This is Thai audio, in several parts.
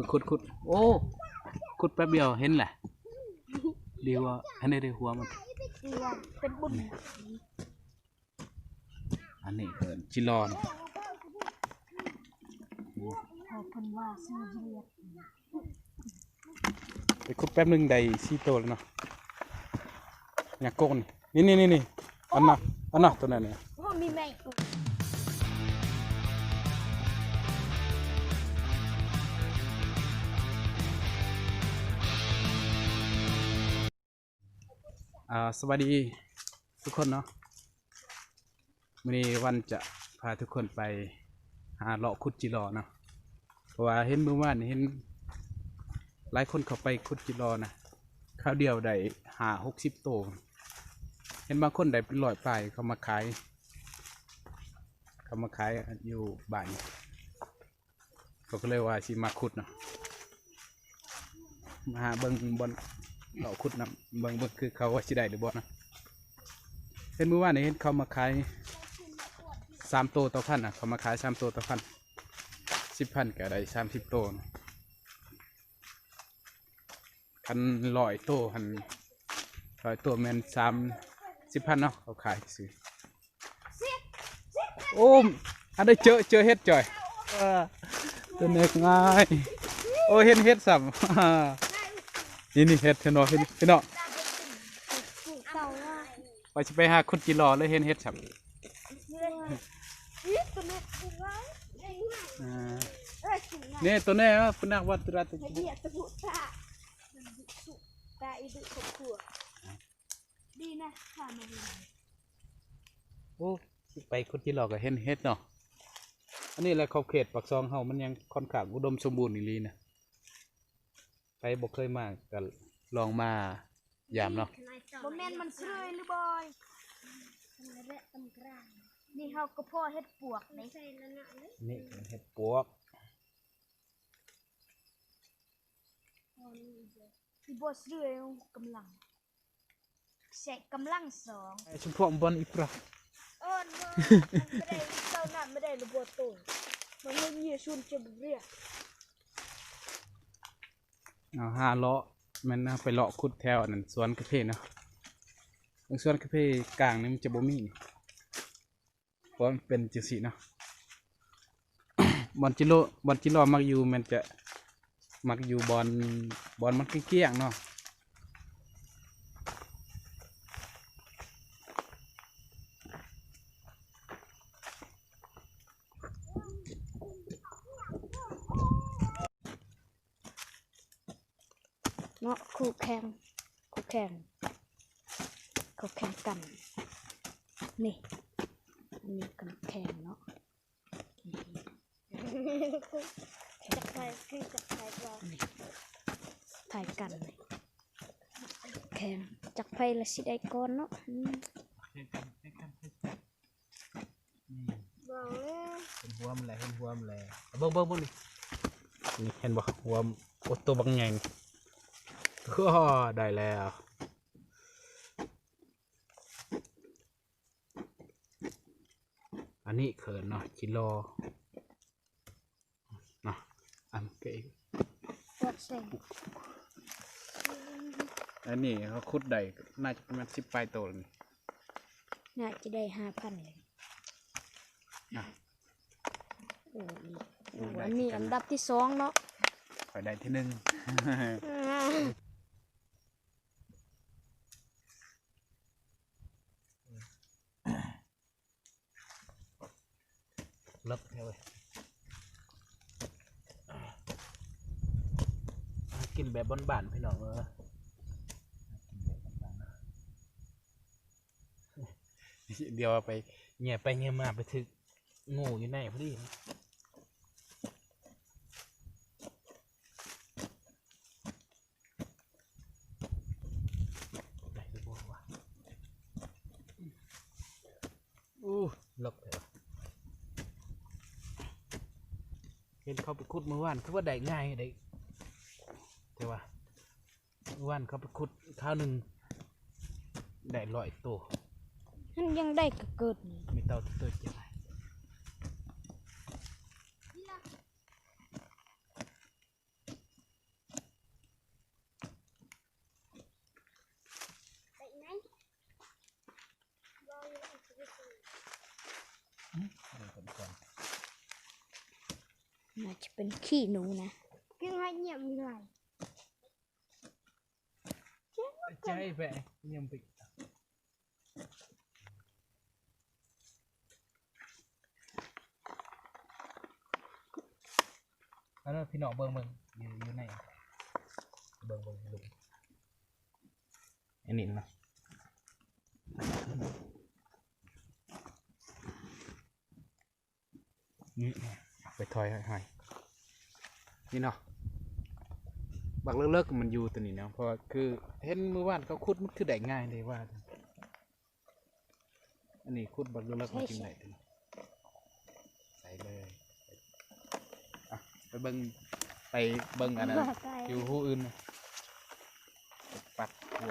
อขุดขุดโอ้ขุดแป๊บเดียวเห็นแหละดีว่าอันนี้ได้หัวมันคือว่าเป็นบุญอันนี้เอินจิรอนพอเพิ่นว่าซื้อเรียดไปขุดแป๊บหนึงได้สี่ตัวแล้วเนาะอยากโกนนี่นี่นี่นี่อันน่ะอันน่ะตัวนั้นเนี่ยว่ามีแม สวัสดีทุกคนเนาะวันนี้วันจะพาทุกคนไปหาเลาะขุดจิรอเนาะเพราะว่าเห็นเมื่อวานเห็นหลายคนเขาไปขุดจิรอนะข้าวเดียวได้หาหกสิบโตวเห็นบางคนได้เป็นร้อยปลายเขามาขายเขามาขายอยู่บ้านเขาก็เลยว่าสิมาขุดเนาะมาหาเบิ้งบน เราขุดนะเบิ้งเบิ้งคือเขาว่าสิได้หรือบ่นะเห็นเมื่อวานนี้เห็นเขามาขายสามโตวต่อพันอะ เขามาขายสามโตวต่อพันสิบพันก็ได้สามสิบโตวนะพันลอยโตพันลอยโตแมนสามสิบพันเนาะเขาขายซื้อโอ้มอันได้เจอเจอเฮ็ดจ่อยเออตัวเน็กง่ายโอ้เห็นเฮ็ดสัม นี่นี่เฮ็ดเห็นเนาะเห็นเห็นเนาะปลูกเต่าว่าไปสิไปหาคุดจิรอแล้วเห็นเฮ็ดสัมเรียกตัวนี้คือว่าอ่าเอ้ยสินะเนี่ยตัวแนี้ว่าเป็นนักวัตรตะให้เรียกตะบุตาสุตาอีดุขบขัวดีนะข้ามาดีโอ้สิไปคุดจิรอก็เห็นเฮ็ดเนาะอันนี้แหละขอบเขตปักซองเฮามันยังค่อนข้างอุดมสมบูรณ์อีหลีนะ ไปบอกเคยมาก็ลองมายามเนาะบ่แม่นมันเสยหรือบอยนี่เฮาก็พ่อเฮ็ดปวกนี่นี่เป็นเห็ดปวกที่บ่เสยกำลังแสกกำลังสองไอ้ชุมพวกบอลอีปราเอิ้นว่าไม่ได้เจ้านั้นไม่ได้ระบบตัวมันไม่มีชุนจะเรียก เอาห้าเลาะมันเอาไปเลาะขุดแถวนั่นสวนกาแฟเนาะบางสวนกาแฟกลางนี่มันจะบ่มีเพราะมันเป็นจังสีเนาะบอลจิโร่บอลจิโร่มักอยู่มันจะมักอยู่บอลบอลมันเกี้ยงเนาะ เนาะคู่แข่งคู่แข่งเขาแข่งกัน นี่อันนี้กันแข่งเนาะจักไฟคือจักไฟก็ถ่ายกันเลยแข่งจักไฟละสิได้ก่อนเนาะอืมบอกเลยเห็นหัวมันแหละเห็นหัวมันแหละเบิ่งเบิ่งเบิ่งนี่นี่เห็นบ่หัวมันโอตัวบางใหญ่นี่ ก็ได้แล้วอันนี้เขินเนาะกิโลเนาะอันเก๋ปวดเส้นอันนี้เขาคุดได้น่าจะประมาณสิบปลายโตแล้วนี่น่าจะได้ห้าพันเลยนะโอ้ยโอ้อันนี้อันดับที่สองเนาะคอยได้ที่หนึ่ง ลบเท่าไหร่กินแบบบ้านๆพี่น้องเออเดี๋ยวเอาไปเงียไปเงียมาไปถึกงูอยู่ในพอดีนะได้หรือเปล่าวะอู้ลบเถอะ เห็นเขาไปขุดเมื่อวานคือว่าได้ง่ายได้แต่ว่าเมื่อวานเขาไปขุดข้าวหนึ่งได้ร้อยตัวมันยังได้ก็เกิดนี่มีเตาตัวใหญ่ น่าจะเป็นขี้หนูนะกินให้เงียบมีไรใจแปะยังไปแล้วพี่น้องเบิ่งเบิ่งอยู่อยู่ไหนเบิ่งเบิ่งลุงอันนี้เนาะนี่ ไปถอยให้ให้นี่เนาะบักเลิกๆมันอยู่ตัวนี้เนาะเพราะว่าคือเห็นมือว่านเขาขุดมันคือได้ง่ายเลยว่า อันนี้ขุดบักเลิกๆมันจริงไหนตัวนี้ใส่เลยอะไปเบิ่งไปเบิ่งอันนั้นว่าไปอยู่หูอื่นน่ะปัดบว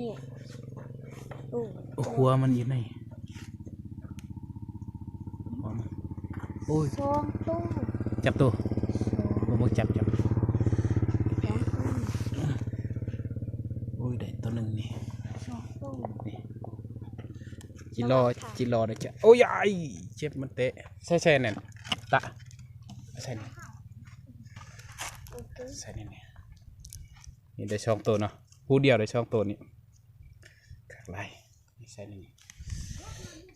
นี่มาให้จืดฮันในตัวเอ้ยจักตัวเลยเอ๊ะอันตาให้มันซีดเนาะนะได้บ่ได้บ่ไอ้นี่โอ้โอ้หัวมันอยู่ไหนหัวมันโอ้ยสองตู้จับตัวสองบ่บ่จับจับสองตู้โอ้ยได้ตัวหนึ่งนี่สองตู้นี่จิรอจิรอได้จ้ะโอ้ยไอ้เจ็บมันเตะใช่ใช่นั่นตะใส่นี่โอเคใส่นี่นี่นี่ได้ช่องตัวเนาะผู้เดียวได้ช่องตัวนี้ขัก ไล่นี่ใส่นี่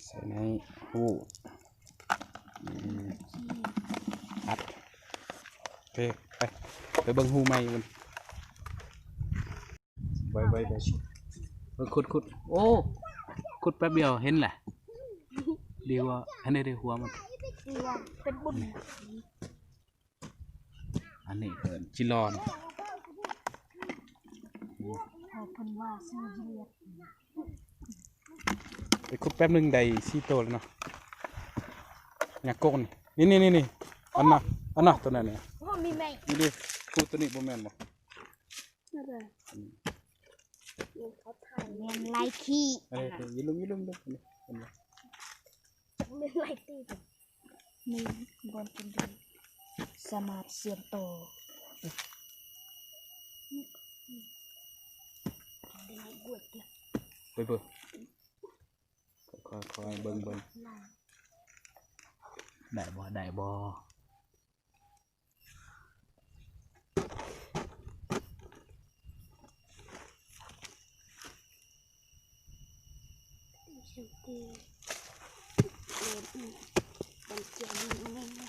ใส่ในหูอัดโอเคไปไปเบิ่งหูใหม่มันไปไปไปเบิ่งขุดขุดโอ้ขุดแป๊บเดียวเห็นแหละดีกว่าอันนี้ได้หัวมันเป็นบุญอันนี้เกินจิรอนขอบคุณว่าซื้อเรียบ ไปขุดแป๊บหนึงได้สี่ตัวแล้วเนาะอยากโกนนี่นี่นี่นี่อันน่ะอันน่ะตัวนั้นเนี่ยว่ามีไหมนี่ดิขุดตัวนี้บ่แม่นบ่นั่นเลยเขาถ่ายเงินไล่ขี้เอ้ยเอ้ยยิลุมยิลุมยิลุมนี่อันนี้เงินไล่ตีนี่บนเป็นดีสมาร์ทเสียงโตได้กวดเลยไปเบิ่งค่อย ๆค่อยๆเบิ่งเบิ่งได้บ่ได้บ่เสียงตีเอ็นอีเป็นเสียงนี่นี่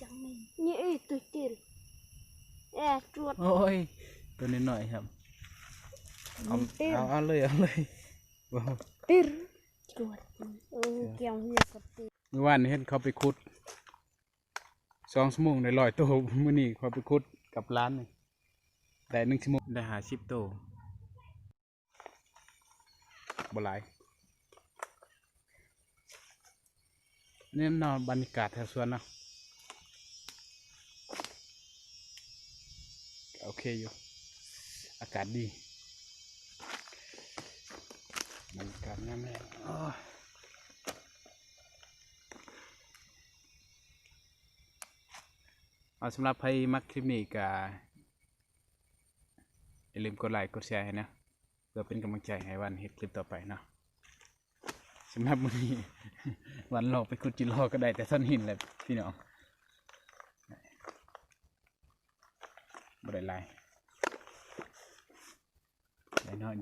จังนี่นี่เอ้ยตัวตีเอ๊ะตรวจ โอ้ย ตัวนี้หน่อยครับเอาเอาเอาเลยเอาเลยว้าวตีตรวจเออเกี่ยวเหี้ยกับตีเมื่อวานนี้เห็นเขาไปขุดสองชั่วโมงได้ร้อยตัวมื้อนี้เขาไปขุดกับร้านนี่ได้หนึ่งชั่วโมงได้หาสิบตัวบ่หลายนี่นอนบรรยากาศแถวสวนเนาะโอเคอยู่ อากาศดีบรรยากาศงามแรงเอาสำหรับใครมักคลิปนี้ก็อย่าลืมกดไลค์กดแชร์ให้นะเพื่อเป็นกำลังใจให้วันเฮ็ดคลิปต่อไปเนาะสำหรับวันนี้วันหลอกไปคุดจิโร่ก็ได้แต่ท่อนหินแหละพี่น้องบ่ได้ไลา They're not